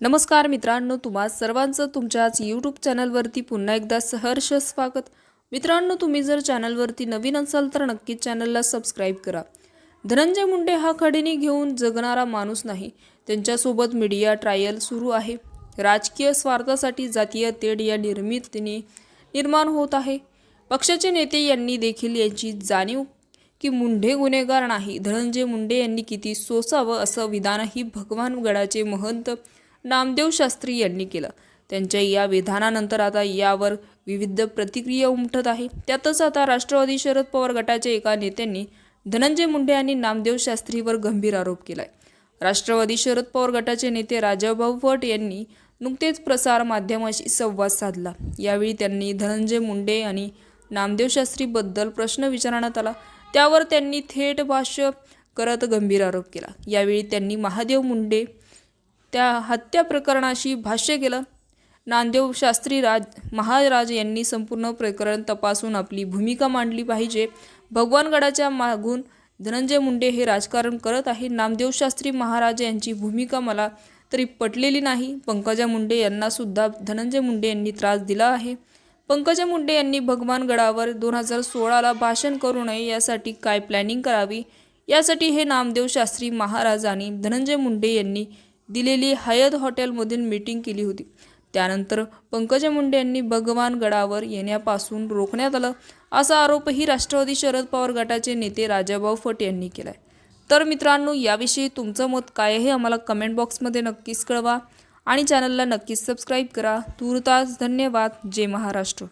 नमस्कार मित्रांनो तुम्हा सर्वांचं तुमच्याच यूट्यूब चॅनलवरती पुन्हा एकदा सहर्ष स्वागत. मित्रांनो तुम्ही जर चॅनलवरती नवीन असाल तर नक्कीच चॅनलला सबस्क्राईब करा. धनंजय मुंडे हा खडेनी घेऊन जगणारा माणूस नाही त्यांच्यासोबत मीडिया ट्रायल सुरू आहे. राजकीय स्वार्थासाठी जातीय तेढ या निर्मितीने निर्माण होत आहे. पक्षाचे नेते यांनी देखील याची जाणीव की मुंढे गुन्हेगार नाही. धनंजय मुंडे यांनी किती सोसावं असं विधानही भगवान गडाचे महंत नामदेव शास्त्री यांनी केलं. त्यांच्या या विधानानंतर आता यावर विविध प्रतिक्रिया उमटत आहे. त्यातच आता राष्ट्रवादी शरद पवार गटाच्या एका नेत्यांनी धनंजय मुंडे आणि नामदेव शास्त्रीवर गंभीर आरोप केलाय. राष्ट्रवादी शरद पवार गटाचे नेते राजाभाऊ भट यांनी नुकतेच प्रसार माध्यमाशी संवाद साधला. यावेळी त्यांनी धनंजय मुंडे आणि नामदेव शास्त्रीबद्दल प्रश्न विचारण्यात आला. त्यावर त्यांनी थेट भाष्य करत गंभीर आरोप केला. यावेळी त्यांनी महादेव मुंडे त्या हत्या प्रकरणाशी भाष्य केलं. नामदेव शास्त्री राज महाराज यांनी संपूर्ण प्रकरण तपासून आपली भूमिका मांडली पाहिजे. भगवानगडाच्या मागून धनंजय मुंडे हे राजकारण करत आहे नामदेव शास्त्री महाराज यांची भूमिका मला तरी पटलेली नाही. पंकजा मुंडे यांनासुद्धा धनंजय मुंडे यांनी त्रास दिला आहे. पंकजा मुंडे यांनी भगवानगडावर दोन हजार सोळाला भाषण करू नये यासाठी काय प्लॅनिंग करावी? यासाठी हे नामदेव शास्त्री महाराज आणि धनंजय मुंडे यांनी दिलेली हयद हॉटेलमधून मीटिंग केली होती. त्यानंतर पंकजा मुंडे यांनी भगवान गडावर येण्यापासून रोखण्यात आलं असा आरोपही राष्ट्रवादी शरद पवार गटाचे नेते राजाभाऊ फट यांनी केलाय. तर मित्रांनो याविषयी तुमचं मत काय आहे आम्हाला कमेंट बॉक्समध्ये नक्कीच कळवा आणि चॅनलला नक्कीच सबस्क्राईब करा. तुर्तास धन्यवाद. जय महाराष्ट्र.